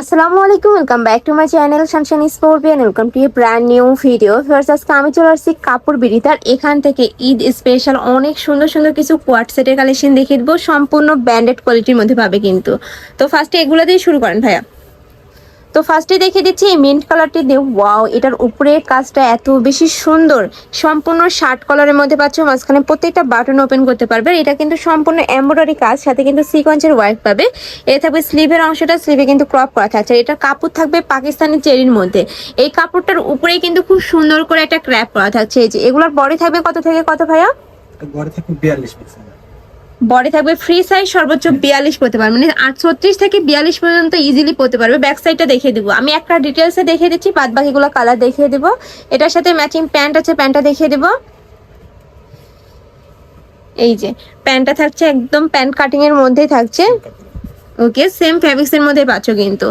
আসসালামু আলাইকুম welcome back to my channel সানশান স্পোর্টিয়ান welcome to a brand new video first আজকে আমি চলে আসছি কাপড় বিড়িতার এখান থেকে ঈদ স্পেশাল অনেক সুন্দর সুন্দর কিছু কোয়াট সেটের কালেকশন দেখিয়ে দেবো। সম্পূর্ণ ব্র্যান্ডেড কোয়ালিটির মধ্যে পাবে কিন্তু। তো ফার্স্টে এগুলো দিয়ে শুরু করেন ভাইয়া। তো ফার্স্টে দেখে দিচ্ছি এই মিন্ট কালারটি দিয়ে ওয়াও এটার উপরের কাজটা এত বেশি সুন্দর। সম্পূর্ণ শার্ট কালারের মধ্যে পাচ্ছ, মাঝখানে প্রত্যেকটা বাটন ওপেন করতে পারবে। এটা কিন্তু সম্পূর্ণ এমব্রয়ডারি কাজ, সাথে কিন্তু সিকোয়েন্সের ওয়ার্ক পাবে। এটা থাকবে স্লিভের অংশটা স্লিভে কিন্তু ক্রপ করা থাকছে। এটা কাপড় থাকবে পাকিস্তানি চেরির মধ্যে। এই কাপড়টার উপরেই কিন্তু খুব সুন্দর করে একটা ক্র্যাপ করা থাকছে। এই যে, এগুলোর বডি থাকবে কত থেকে কত ভাইয়া? থাকবে বিয়াল্লিশ বডি থাকবে ফ্রি সাইজ সর্বোচ্চ বিয়াল্লিশ পড়তে পারবে। মানে ছত্রিশ থেকে বিয়াল্লিশ পর্যন্ত ইজিলি পড়তে পারবে। ব্যাক সাইডটা দেখিয়ে দেবো। আমি একটা ডিটেলসে দেখিয়ে দিচ্ছি বাদ বাকিগুলো কালার দেখিয়ে দেবো। এটার সাথে ম্যাচিং প্যান্ট আছে প্যান্টটা দেখিয়ে দেবো। এই যে প্যান্টটা থাকছে একদম প্যান্ট কাটিংয়ের মধ্যেই থাকছে। ওকে সেম ফ্যাব্রিক্স এর মধ্যে পাচ্ছ কিন্তু।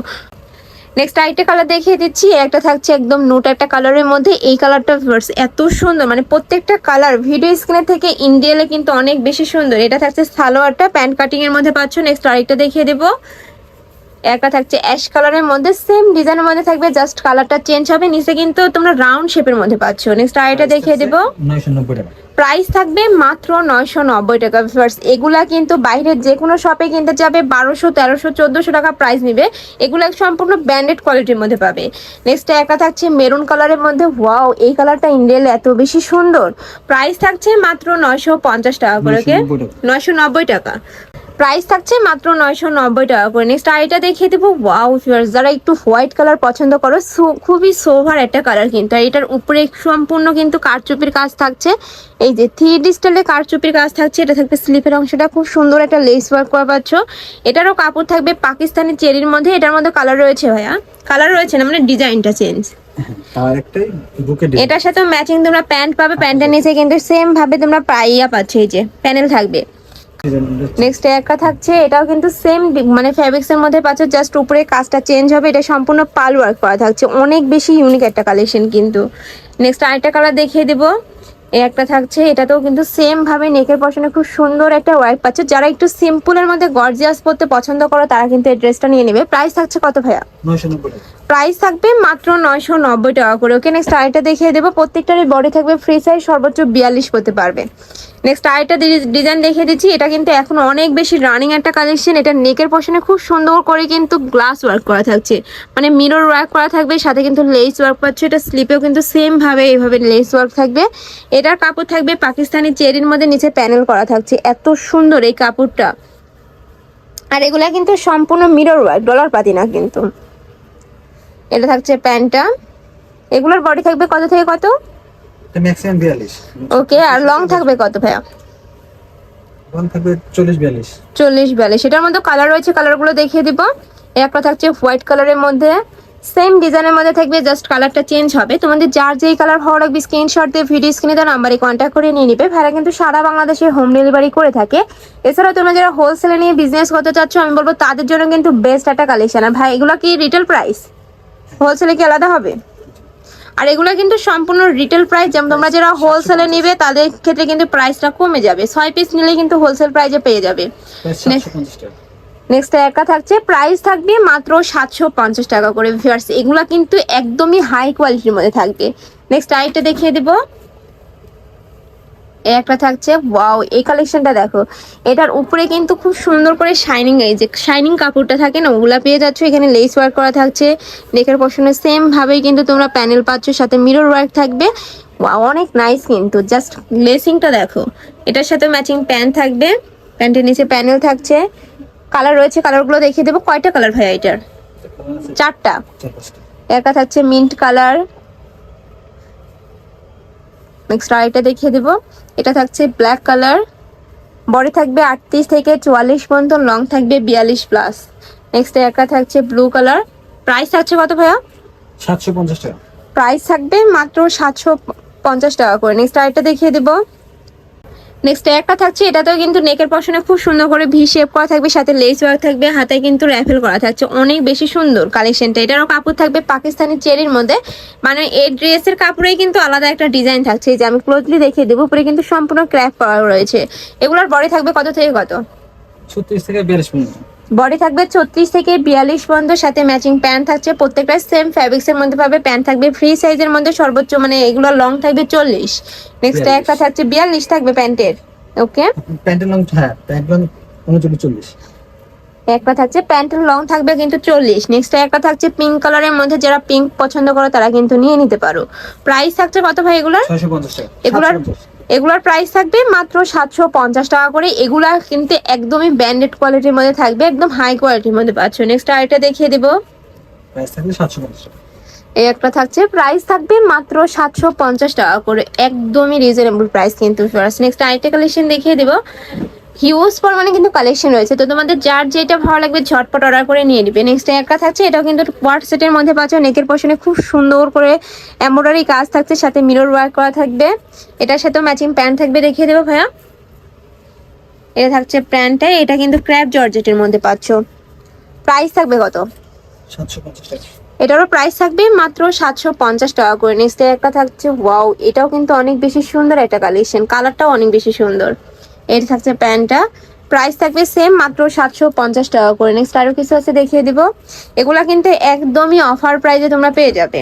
নেক্সট আরেকটা কালার দেখিয়ে দিচ্ছি। একটা থাকছে একদম নোট একটা কালারের মধ্যে। এই কালারটা ভার্স এত সুন্দর। মানে প্রত্যেকটা কালার ভিডিও স্ক্রিনে থেকে ইন্ডিয়ালে কিন্তু অনেক বেশি সুন্দর। এটা থাকছে সালোয়ারটা। প্যান্ট কাটিং এর মধ্যে পাচ্ছ। নেক্সট আরেকটা দেখিয়ে দেবো। একটা থাকছে অ্যাশ কালারের মধ্যে সেম ডিজাইনের মধ্যে থাকবে জাস্ট কালারটা চেঞ্জ হবে। নিচে কিন্তু তোমরা রাউন্ড শেপের মধ্যে পাচ্ছ। নেক্সট আরেকটা দেখিয়ে দেবো। প্রাইস থাকবে মাত্র নয়শো নব্বই টাকা। এগুলা কিন্তু বাইরের যে কোনো শপে কিনতে যাবে বারোশো তেরোশো চোদ্দোশো টাকা প্রাইস নিবে। এগুলো সম্পূর্ণ ব্র্যান্ডেড কোয়ালিটির মধ্যে পাবে। নেক্সট একটা থাকছে মেরুন কালারের মধ্যে। ওয়াও এই কালারটা ইন্ডিয়াল এত বেশি সুন্দর। প্রাইস থাকছে মাত্র নয়শো পঞ্চাশ টাকা করে ওকে 990 টাকা। নয়শো নব্বই টাকা। প্রাইস থাকছে মাত্র নয়শো নব্বই টাকা করে। নেক্সট আর আইটা দেখিয়ে দেবো। ওয়াও ফিয়ার্স যারা একটু হোয়াইট কালার পছন্দ করো সো- খুবই সোভার একটা কালার কিন্তু। আর এটার উপরে সম্পূর্ণ কিন্তু কারচুপির কাজ থাকছে। এই যে থ্রি ডি স্টাইলে কারচুপির কাজ থাকছে। এটা থাকবে স্লিপের অংশটা। খুব সুন্দর একটা লেস ওয়ার্ক করা পাচ্ছ। এটারও কাপড় থাকবে পাকিস্তানি চেরির মধ্যে। এটার মধ্যে কালার রয়েছে ভাইয়া। কালার রয়েছে না মানে ডিজাইনটা চেঞ্জ এটার সাথে ম্যাচিং তোমরা প্যান্ট পাবে। প্যান্টের নিচে কিন্তু সেম ভাবে তোমরা পাইয়া পাচ্ছ। এই যে প্যানেল থাকবে। নেক্সট একটা থাকছে এটাও কিন্তু সেম মানে ফ্যাব্রিক্স এর মধ্যে পাচ্ছ জাস্ট উপরে কাজটা চেঞ্জ হবে এটা সম্পূর্ণ পাল ওয়ার্ক করা থাকছে। অনেক বেশি ইউনিক একটা কালেকশন কিন্তু। নেক্সট আরেকটা কালার দেখিয়ে দেবো। এই একটা থাকছে এটাতেও কিন্তু সেম ভাবে নেকের পশনে খুব সুন্দর একটা ওয়ার্ক পাচ্ছে। যারা একটু সিম্পলের মধ্যে গর্জিয়াস পরতে পছন্দ করো তারা কিন্তু এই ড্রেসটা নিয়ে নেবে। প্রাইস থাকছে কত ভাইয়া? প্রাইস থাকবে মাত্র নয়শো নব্বই টাকা করে ওকে নেক্সট আরেকটা দেখিয়ে দেবো। প্রত্যেকটারই বডি থাকবে ফ্রি সাইজ সর্বোচ্চ বিয়াল্লিশ করতে পারবে। নেক্সট আরেকটা ডিজাইন দেখিয়ে দিচ্ছি। এটা কিন্তু এখন অনেক বেশি রানিং একটা কালেকশন এটা নেকের পশনে খুব সুন্দর করে কিন্তু গ্লাস ওয়ার্ক করা থাকছে। মানে মিরর ওয়ার্ক করা থাকবে, সাথে কিন্তু লেস ওয়ার্ক পাচ্ছে। এটা স্লিপেও কিন্তু সেমভাবে এইভাবে লেস ওয়ার্ক থাকবে। এটার কাপড় থাকবে পাকিস্তানি চেরির মধ্যে নিচে প্যানেল করা থাকছে। এত সুন্দর এই কাপড়টা। আর এগুলা কিন্তু সম্পূর্ণ মিরর ওয়ার্ক ডলার পাতি না কিন্তু। এটা থাকছে প্যান্টটা। এগুলোর বডি থাকবে কত থেকে কত? ম্যাক্সিমাম ওকে আর লং থাকবে কত ভাইয়া? লং থাকবে চল্লিশ চল্লিশ বিয়াল্লিশ। সেটার মধ্যে কালার রয়েছে কালারগুলো দেখিয়ে দিব। একটা থাকছে হোয়াইট কালারের মধ্যে। সেম ডিজাইনের মধ্যে থাকবে জাস্ট কালারটা চেঞ্জ হবে। তোমাদের যার যেই কালার ভালো লাগবে স্ক্রিনশট দিয়ে ভিডিও স্ক্রিনে দেওয়া নাম্বারে কন্ট্যাক্ট করে নিয়ে নিবে। ভাইরা কিন্তু সারা বাংলাদেশে হোম ডেলিভারি করে থাকে। এছাড়াও তোমরা যারা হোলসেলে নিয়ে বিজনেস করতে চাচ্ছ আমি বলব তাদের জন্য কিন্তু বেস্ট একটা কালেকশন আর ভাই এগুলো কি রিটেল প্রাইস হোলসেলে কি আলাদা হবে? আর এগুলো কিন্তু সম্পূর্ণ রিটেল প্রাইস যেমন তোমরা যারা হোলসেলে নিবে তাদের ক্ষেত্রে কিন্তু প্রাইসটা কমে যাবে। ছয় পিস নিলে কিন্তু হোলসেল প্রাইসে পেয়ে যাবে। নেক্সট একা থাকছে প্রাইস থাকবে মাত্র সাতশো পঞ্চাশ টাকা করে ভিউয়ার্স এগুলো কিন্তু একদমই হাই কোয়ালিটির মধ্যে থাকবে। নেক্সট আরেকটা দেখিয়ে দিব। একটা থাকছে ওয়াও এই কালেকশনটা দেখো। এটার উপরে কিন্তু খুব সুন্দর করে শাইনিং এই যে শাইনিং কাপড়টা থাকে না ওগুলা পেয়ে যাচ্ছ। এখানে লেস ওয়ার্ক করা থাকছে নেকের পশনে সেম ভাবেই কিন্তু তোমরা প্যানেল পাচ্ছ সাথে মিরর ওয়ার্ক থাকবে। অনেক নাইস কিন্তু। জাস্ট লেসিংটা দেখো। এটার সাথে ম্যাচিং প্যান্ট থাকবে। প্যান্টের নিচে প্যানেল থাকছে। কালার রয়েছে কালারগুলো দেখিয়ে দেবো। কয়টা কালার ভাই এটার? চারটা। চার একটা থাকছে মিন্ট কালার নেক্সট আরেকটা দেখিয়ে দেবো। এটা থাকছে ব্ল্যাক কালার বডি থাকবে আটত্রিশ থেকে চুয়াল্লিশ পর্যন্ত লং থাকবে বিয়াল্লিশ প্লাস নেক্সট একটা থাকছে ব্লু কালার প্রাইস থাকছে কত ভাইয়া? সাতশো পঞ্চাশ টাকা। প্রাইস থাকবে মাত্র সাতশো পঞ্চাশ টাকা করে। নেক্সট আরেকটা দেখিয়ে দেবো। নেক্সট একটা থাকছে, এটাতেও কিন্তু নেকের পশনে খুব সুন্দর করে ভি শেপ করা থাকবে, সাথে লেস ওয়ার্ক থাকবে হাতে কিন্তু র্যাফেল করা থাকছে, অনেক বেশি সুন্দর কালেকশনটা এটারও কাপড় থাকবে পাকিস্তানি চেরির মধ্যে মানে এই ড্রেসের কাপড়েই কিন্তু আলাদা একটা ডিজাইন থাকছে যে আমি ক্লোজলি দেখিয়ে দেবো, উপরে কিন্তু সম্পূর্ণ ক্র্যাপ করা রয়েছে। এগুলোর বডি থাকবে কত থেকে কত? ছত্রিশ থেকে বিয়াল্লিশ বডি থাকবে ছত্রিশ থেকে বিয়াল্লিশ পর্যন্ত সাথে ম্যাচিং প্যান্ট থাকছে। প্রত্যেকটা সেম ফ্যাব্রিক্স এর মধ্যে পাবে প্যান্ট থাকবে। ফ্রি সাইজের মধ্যে সর্বোচ্চ মানে এগুলো লং থাকবে চল্লিশ। নেক্সট একটা থাকছে বিয়াল্লিশ থাকবে প্যান্টের ওকে প্যান্টের লং হ্যাঁ প্যান্ট লং চল্লিশ। একটা থাকছে প্যান্টের লং থাকবে কিন্তু চল্লিশ। নেক্সট একটা থাকছে পিঙ্ক কালারের মধ্যে যারা পিঙ্ক পছন্দ করো তারা কিন্তু নিয়ে নিতে পারো। প্রাইস থাকছে কত ভাই এগুলোর? এগুলার 750 এগুলোর প্রাইস থাকবে মাত্র সাতশো পঞ্চাশ টাকা করে। এগুলা কিন্তু একদমই ব্র্যান্ডেড কোয়ালিটির মধ্যে থাকবে একদম হাই কোয়ালিটির মধ্যে পাচ্ছ। নেক্সট আরেকটা দেখিয়ে দেবো। এই একটা থাকছে। প্রাইস থাকবে মাত্র সাতশো পঞ্চাশ টাকা করে। একদমই রিজনেবল প্রাইস কিন্তু নেক্সট আরেকটা কালেকশন দেখিয়ে দেবো। হিউজ পরিমাণে কিন্তু কালেকশন রয়েছে। তো তোমাদের যার যেটা ভালো লাগবে ঝটপট অর্ডার করে নিয়ে নিবে। নেক্সট একটা থাকছে এটাও কিন্তু সেটের মধ্যে পাচ্ছ। নেকের পশনে খুব সুন্দর করে এমব্রয়ডারি কাজ থাকছে সাথে মিরর ওয়ার্ক করা থাকবে। এটার সাথেও ম্যাচিং প্যান্ট থাকবে দেখিয়ে দেবো ভাইয়া। এটা থাকছে প্যান্টটা এটা কিন্তু ক্র্যাপ জর্জেটের মধ্যে পাচ্ছ। প্রাইস থাকবে কত? এটারও প্রাইস থাকবে মাত্র সাতশো পঞ্চাশ টাকা করে। নেক্সট একটা থাকছে ওয়াও এটাও কিন্তু অনেক বেশি সুন্দর একটা কালেকশন কালারটাও অনেক বেশি সুন্দর। এটা থাকছে প্যান্টটা। প্রাইস থাকবে সেম মাত্র সাতশো পঞ্চাশ টাকা করে। নেক্সট আরও কিছু আছে দেখিয়ে দিব। এগুলা কিন্তু একদমই অফার প্রাইসে তোমরা পেয়ে যাবে।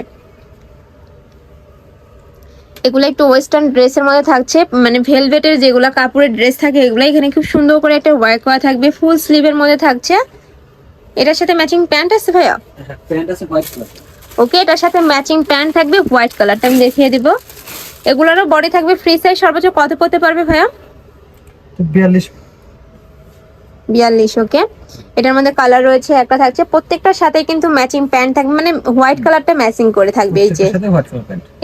এগুলো একটু ওয়েস্টার্ন ড্রেসের মধ্যে থাকছে। মানে ভেলভেটের যেগুলো কাপড়ের ড্রেস থাকে এগুলো এখানে খুব সুন্দর করে একটা ওয়ার্ক করা থাকবে। ফুল স্লিভের মধ্যে থাকছে। এটার সাথে ম্যাচিং প্যান্ট আছে ভাইয়া? প্যান্ট আছে হোয়াইট কালার ওকে এটার সাথে ম্যাচিং প্যান্ট থাকবে হোয়াইট কালারটা আমি দেখিয়ে দিব। এগুলোরও বডি থাকবে ফ্রি সাইজ সর্বোচ্চ কত পড়তে পারবে ভাইয়া? বিয়াল্লিশ। বিয়াল্লিশ ওকে এটার মধ্যে কালার রয়েছে একটা থাকছে। প্রত্যেকটার সাথে কিন্তু ম্যাচিং প্যান্ট থাকবে মানে হোয়াইট কালারটা ম্যাচিং করে থাকবে এই যে।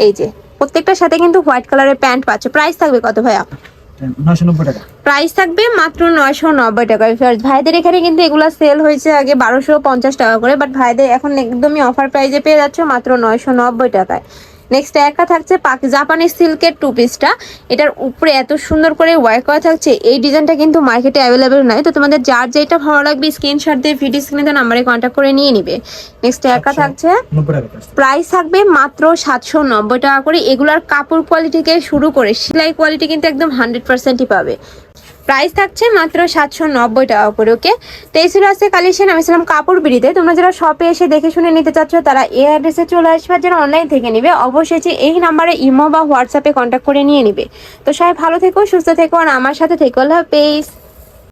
এই যে প্রত্যেকটার সাথে কিন্তু হোয়াইট কালারের প্যান্ট পাচ্ছ। প্রাইস থাকবে কত ভাইয়া? প্রাইস থাকবে মাত্র নয়শো নব্বই টাকা। ভাইদের এখানে কিন্তু এগুলো সেল হয়েছে আগে বারোশো পঞ্চাশ টাকা করে বাট ভাইদের এখন একদমই অফার প্রাইজে পেয়ে যাচ্ছে মাত্র নয়শো নব্বই টাকায়। নেক্সট একটা থাকছে পাক জাপানি সিল্কের টু। পিসটা এটার উপরে এত সুন্দর করে ওয়ার্ক করা থাকছে। এই ডিজাইনটা কিন্তু মার্কেটে অ্যাভেলেবেল নয়। তো তোমাদের যার যেটা ভালো লাগবে স্ক্রিনশট দিয়ে ভিডিও স্ক্রিনে নাম্বারে কন্ট্যাক্ট করে নিয়ে নিবে। নেক্সট একটা আচ্ছা। থাকছে প্রাইস প্রাইস থাকবে মাত্র সাতশো নব্বই টাকা করে। এগুলার কাপড় কোয়ালিটিকে শুরু করে সেলাই কোয়ালিটি কিন্তু একদম হান্ড্রেড পার্সেন্টই পাবে। প্রাইস থাকছে মাত্র সাতশো নব্বই টাকা করে ওকে তো এই ছিল আজকে কালেকশন আমি ছিলাম কাপড় বিড়িতে। তোমরা যারা শপে এসে দেখে শুনে নিতে চাচ্ছ, তারা এই অ্যাড্রেসে চলে আসবে যারা অনলাইন থেকে নিবে অবশ্যই যে এই নাম্বারে ইমো বা হোয়াটসঅ্যাপে কন্ট্যাক্ট করে নিয়ে নিবে। তো সবাই ভালো থেকো, সুস্থ থেকো, আর আমার সাথে থেকো। আল্লাহ হাফেজ।